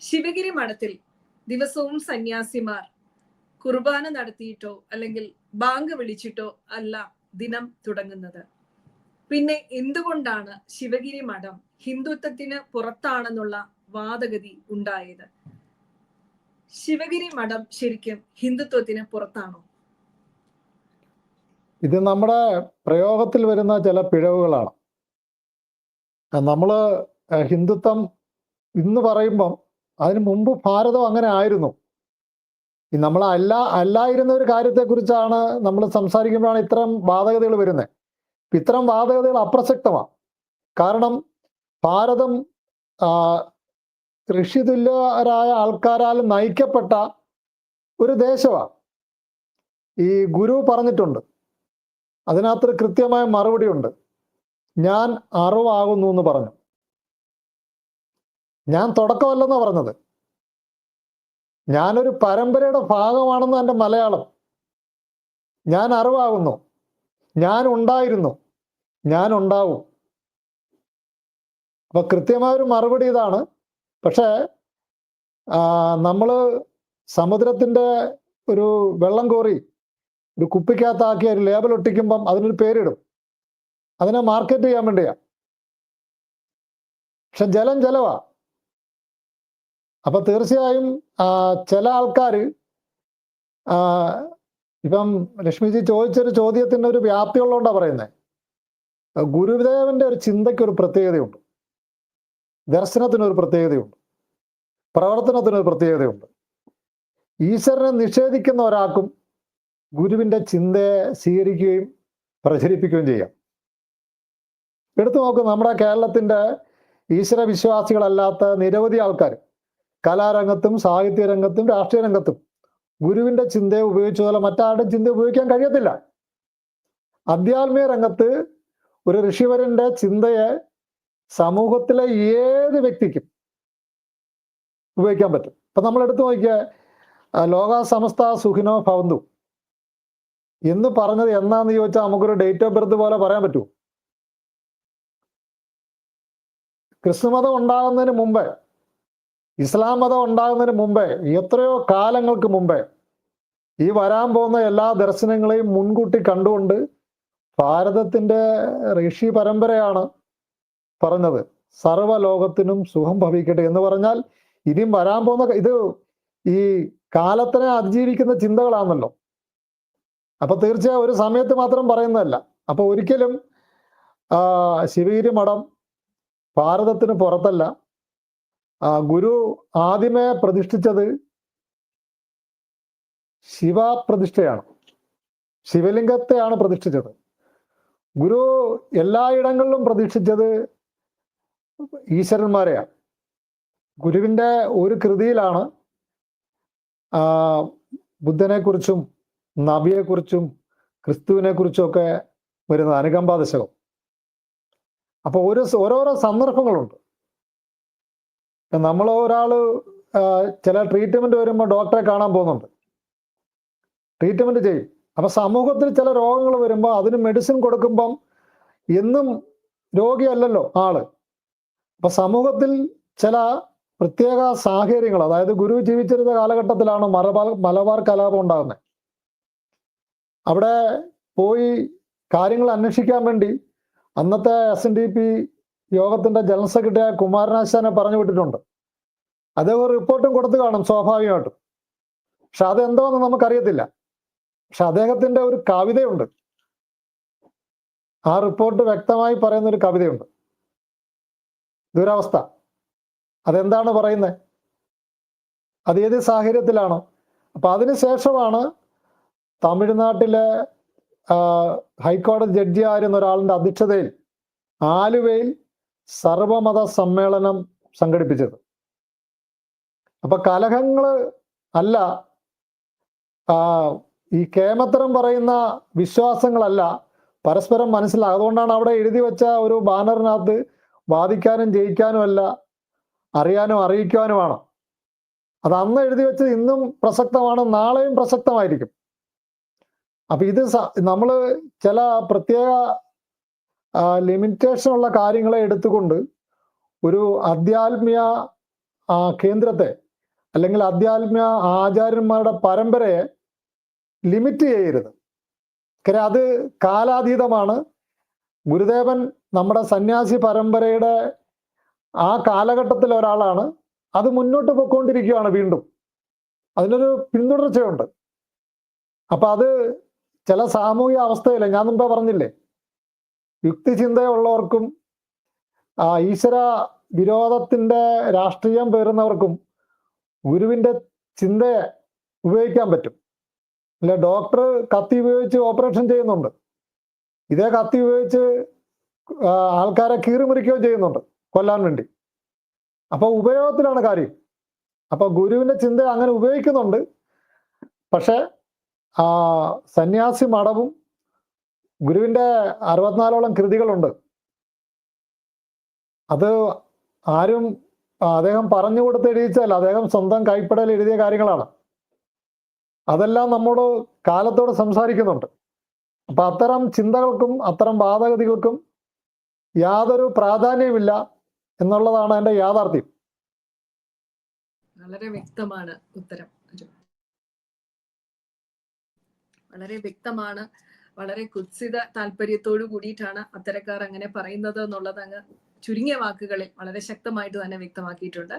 ശിവഗിരി മഠത്തിൽ ദിവസവും സന്യാസിമാർ കുർബാന നടത്തിയിട്ടോ അല്ലെങ്കിൽ ബാങ്ക് വിളിച്ചിട്ടോ അല്ല ദിനം തുടങ്ങുന്നത്. പിന്നെ എന്തുകൊണ്ടാണ് ശിവഗിരി മഠം ഹിന്ദുത്വത്തിന് പുറത്താണെന്നുള്ള വാദഗതി ഉണ്ടായത്? ശിവഗിരി മഠം ശരിക്കും ഹിന്ദുത്വത്തിന് പുറത്താണോ? ഇത് നമ്മുടെ പ്രയോഗത്തിൽ വരുന്ന ചില പിഴവുകളാണ്. നമ്മൾ ഹിന്ദുത്വം ഇന്ന് പറയുമ്പം അതിന് മുമ്പ് ഭാരതം അങ്ങനെ ആയിരുന്നു. നമ്മൾ അല്ല അല്ലായിരുന്ന ഒരു കാര്യത്തെക്കുറിച്ചാണ് നമ്മൾ സംസാരിക്കുമ്പോഴാണ് ഇത്തരം വാദഗതികൾ വരുന്നത് ഇത്തരം വാദഗതികൾ അപ്രസക്തമാണ് കാരണം ഭാരതം ഋഷിതുല്യരായ ആൾക്കാരാൽ നയിക്കപ്പെട്ട ഒരു ദേശമാണ് ഈ ഗുരു പറഞ്ഞിട്ടുണ്ട്. അതിനകത്തൊരു കൃത്യമായ മറുപടിയുണ്ട്. ഞാൻ അറിവാകുന്നു എന്ന് പറഞ്ഞു. ഞാൻ തുടക്കമല്ലെന്നാ പറഞ്ഞത്. ഞാനൊരു പരമ്പരയുടെ ഭാഗമാണെന്ന് എന്റെ മലയാളം. ഞാൻ അറിവാകുന്നു. ഞാൻ ഉണ്ടായിരുന്നു. ഞാൻ ഉണ്ടാവും. അപ്പൊ കൃത്യമായ ഒരു മറുപടി ഇതാണ്. പക്ഷേ നമ്മൾ സമുദ്രത്തിന്റെ ഒരു വെള്ളം കോറി ഒരു കുപ്പിക്കകത്താക്കി ഒരു ലേബൽ ഒട്ടിക്കുമ്പം അതിനൊരു പേരിടും. അതിനെ മാർക്കറ്റ് ചെയ്യാൻ വേണ്ടിയാ. പക്ഷെ ജലം ജലവാ അപ്പൊ തീർച്ചയായും ചില ആൾക്കാർ ഇപ്പം ലക്ഷ്മിജി ചോദിച്ചൊരു ചോദ്യത്തിന്റെ ഒരു വ്യാപ്തി ഉള്ളതുകൊണ്ടാണ് പറയുന്നത് ഗുരുദേവന്റെ ഒരു ചിന്തയ്ക്ക് ഒരു പ്രത്യേകതയുണ്ട്. ദർശനത്തിനൊരു പ്രത്യേകതയുണ്ട്. പ്രവർത്തനത്തിനൊരു പ്രത്യേകതയുണ്ട്. ഈശ്വരനെ നിഷേധിക്കുന്ന ഒരാൾക്കും ഗുരുവിന്റെ ചിന്തയെ സ്വീകരിക്കുകയും പ്രചരിപ്പിക്കുകയും ചെയ്യാം. എടുത്തു നോക്കുക നമ്മുടെ കേരളത്തിന്റെ ഈശ്വര വിശ്വാസികളല്ലാത്ത നിരവധി ആൾക്കാർ കലാരംഗത്തും സാഹിത്യരംഗത്തും രാഷ്ട്രീയ രംഗത്തും ഗുരുവിന്റെ ചിന്തയെ ഉപയോഗിച്ചതുപോലെ മറ്റാരുടെ ചിന്ത ഉപയോഗിക്കാൻ കഴിയത്തില്ല. അധ്യാത്മിക രംഗത്ത് ഒരു ഋഷിവരന്റെ ചിന്തയെ സമൂഹത്തിലെ ഏത് വ്യക്തിക്കും ഉപയോഗിക്കാൻ പറ്റും. ഇപ്പൊ നമ്മൾ എടുത്തു നോക്കിയ ലോക സമസ്ത സുഖിനോ ഭവന്തു. എന്ന് പറഞ്ഞത് എന്നാന്ന് ചോദിച്ചാൽ നമുക്കൊരു ഡേറ്റ് ഓഫ് ബർത്ത് പോലെ പറയാൻ പറ്റുമോ ക്രിസ്തുമതം ഉണ്ടാകുന്നതിന് മുമ്പേ ഇസ്ലാം മതം ഉണ്ടാകുന്നതിന് മുമ്പേ എത്രയോ കാലങ്ങൾക്ക് മുമ്പേ ഈ വരാൻ പോകുന്ന എല്ലാ ദർശനങ്ങളെയും മുൻകൂട്ടി കണ്ടുകൊണ്ട് ഭാരതത്തിന്റെ ഋഷി പരമ്പരയാണ് പറഞ്ഞത് സർവലോകത്തിനും സുഖം ഭവിക്കട്ടെ എന്ന് പറഞ്ഞാൽ ഇനിയും വരാൻ പോകുന്ന ഇത് ഈ കാലത്തിനെ അതിജീവിക്കുന്ന ചിന്തകളാണല്ലോ. അപ്പൊ തീർച്ചയായും ഒരു സമയത്ത് മാത്രം പറയുന്നതല്ല അപ്പൊ ഒരിക്കലും ശിവഗിരി മഠം ഭാരതത്തിന് പുറത്തല്ല. ഗുരു ആദ്യമേ പ്രതിഷ്ഠിച്ചത് ശിവപ്രതിഷ്ഠയാണ്. ശിവലിംഗത്തെയാണ് പ്രതിഷ്ഠിച്ചത്. ഗുരു എല്ലായിടങ്ങളിലും പ്രതിഷ്ഠിച്ചത് ഈശ്വരന്മാരെയാണ്. ഗുരുവിന്റെ ഒരു കൃതിയിലാണ് ബുദ്ധനെക്കുറിച്ചും നബിയെക്കുറിച്ചും ക്രിസ്തുവിനെ കുറിച്ചും ഒക്കെ വരുന്നത് അനുകമ്പാദശകം. അപ്പോൾ അപ്പൊ ഒരു ഓരോരോ സന്ദർഭങ്ങളുണ്ട്. നമ്മൾ ഒരാൾ ചില ട്രീറ്റ്മെന്റ് വരുമ്പോൾ ഡോക്ടറെ കാണാൻ പോകുന്നുണ്ട്. ട്രീറ്റ്മെന്റ് ചെയ്യും. അപ്പൊ സമൂഹത്തിൽ ചില രോഗങ്ങൾ വരുമ്പോൾ അതിന് മെഡിസിൻ കൊടുക്കുമ്പം എന്നും രോഗിയല്ലല്ലോ ആൾ. അപ്പൊ സമൂഹത്തിൽ ചില പ്രത്യേക സാഹചര്യങ്ങൾ അതായത് ഗുരു ജീവിച്ചിരുന്ന കാലഘട്ടത്തിലാണ് മലബാർ മലബാർ കലാപം ഉണ്ടാകുന്നത് അവിടെ പോയി കാര്യങ്ങൾ അന്വേഷിക്കാൻ വേണ്ടി അന്നത്തെ എസ് എൻ ഡി പി യോഗത്തിന്റെ ജനറൽ സെക്രട്ടറി കുമാരനാശാനെ പറഞ്ഞു വിട്ടിട്ടുണ്ട്. അദ്ദേഹം റിപ്പോർട്ടും കൊടുത്തു കാണും സ്വാഭാവികമായിട്ടും. പക്ഷെ അതെന്തോന്ന് നമുക്കറിയത്തില്ല. പക്ഷെ അദ്ദേഹത്തിന്റെ ഒരു കവിതയുണ്ട്. ആ റിപ്പോർട്ട് വ്യക്തമായി പറയുന്ന ഒരു കവിതയുണ്ട്. ദുരവസ്ഥ. അതെന്താണ് പറയുന്നത് അത് ഏത് സാഹചര്യത്തിലാണോ? അപ്പൊ അതിനുശേഷമാണ് തമിഴ്നാട്ടിലെ ഹൈക്കോടതി ജഡ്ജി ആയിരുന്ന ഒരാളിന്റെ അധ്യക്ഷതയിൽ ആലുവയിൽ സർവമത സമ്മേളനം സംഘടിപ്പിച്ചത്. അപ്പൊ കലഹങ്ങൾ അല്ല ഈ കേമത്തരം പറയുന്ന വിശ്വാസങ്ങളല്ല പരസ്പരം മനസ്സിലാകും അതുകൊണ്ടാണ് അവിടെ എഴുതി വെച്ച ഒരു ബാനറിനകത്ത് വാദിക്കാനും ജയിക്കാനും അല്ല അറിയാനും അറിയിക്കുവാനുമാണ്. അത് അന്ന് എഴുതി വെച്ചത് ഇന്നും പ്രസക്തമാണ് നാളെയും പ്രസക്തമായിരിക്കും. അപ്പൊ ഇത് നമ്മൾ ചില പ്രത്യേക ലിമിറ്റേഷൻ ഉള്ള കാര്യങ്ങളെ എടുത്തുകൊണ്ട് ഒരു അധ്യാത്മിക കേന്ദ്രത്തെ അല്ലെങ്കിൽ അധ്യാത്മിക ആചാര്യന്മാരുടെ പരമ്പരയെ ലിമിറ്റ് ചെയ്യരുത്. കാര്യം അത് കാലാതീതമാണ്. ഗുരുദേവൻ നമ്മുടെ സന്യാസി പരമ്പരയുടെ ആ കാലഘട്ടത്തിൽ ഒരാളാണ്. അത് മുന്നോട്ട് പോയിക്കൊണ്ടിരിക്കുകയാണ് വീണ്ടും. അതിനൊരു പിന്തുടർച്ചയുണ്ട്. അപ്പൊ അത് ചില സാമൂഹിക അവസ്ഥയിലെ ഞാൻ മുമ്പേ പറഞ്ഞില്ലേ? യുക്തിചിന്തയുള്ളവർക്കും ഈശ്വര വിരോധത്തിന്റെ രാഷ്ട്രീയം പേരുന്നവർക്കും ഗുരുവിന്റെ ചിന്തയെ ഉപയോഗിക്കാൻ പറ്റും. അല്ല ഡോക്ടർ കത്തി ഉപയോഗിച്ച് ഓപ്പറേഷൻ ചെയ്യുന്നുണ്ട്. ഇതേ കത്തി ഉപയോഗിച്ച് ആൾക്കാരെ കീറിമുറിക്കുകയും ചെയ്യുന്നുണ്ട് കൊല്ലാൻ വേണ്ടി. അപ്പൊ ഉപയോഗത്തിലാണ് കാര്യം. അപ്പൊ ഗുരുവിന്റെ ചിന്ത അങ്ങനെ ഉപയോഗിക്കുന്നുണ്ട്. പക്ഷെ ആ സന്യാസി മഠവും ഗുരുവിന്റെ അറുപത്തിനാലോളം കൃതികളുണ്ട്. അത് ആരും അദ്ദേഹം പറഞ്ഞു കൊടുത്ത് എഴുതിച്ചാൽ അദ്ദേഹം സ്വന്തം കൈപ്പടയിൽ എഴുതിയ കാര്യങ്ങളാണ്. അതെല്ലാം നമ്മോട് കാലത്തോട് സംസാരിക്കുന്നുണ്ട്. അപ്പൊ അത്തരം ചിന്തകൾക്കും അത്തരം വാദഗതികൾക്കും യാതൊരു പ്രാധാന്യമില്ല എന്നുള്ളതാണ് എന്റെ യാഥാർത്ഥ്യം. വളരെ വ്യക്തമാണ് ഉത്തരം. വളരെ വ്യക്തമാണ് വളരെ കുത്സിത താല്പര്യത്തോടു കൂടിയിട്ടാണ് അത്തരക്കാർ അങ്ങനെ പറയുന്നത് എന്നുള്ളത് അങ്ങ് ചുരുങ്ങിയ വാക്കുകളിൽ വളരെ ശക്തമായിട്ട് തന്നെ വ്യക്തമാക്കിയിട്ടുണ്ട്.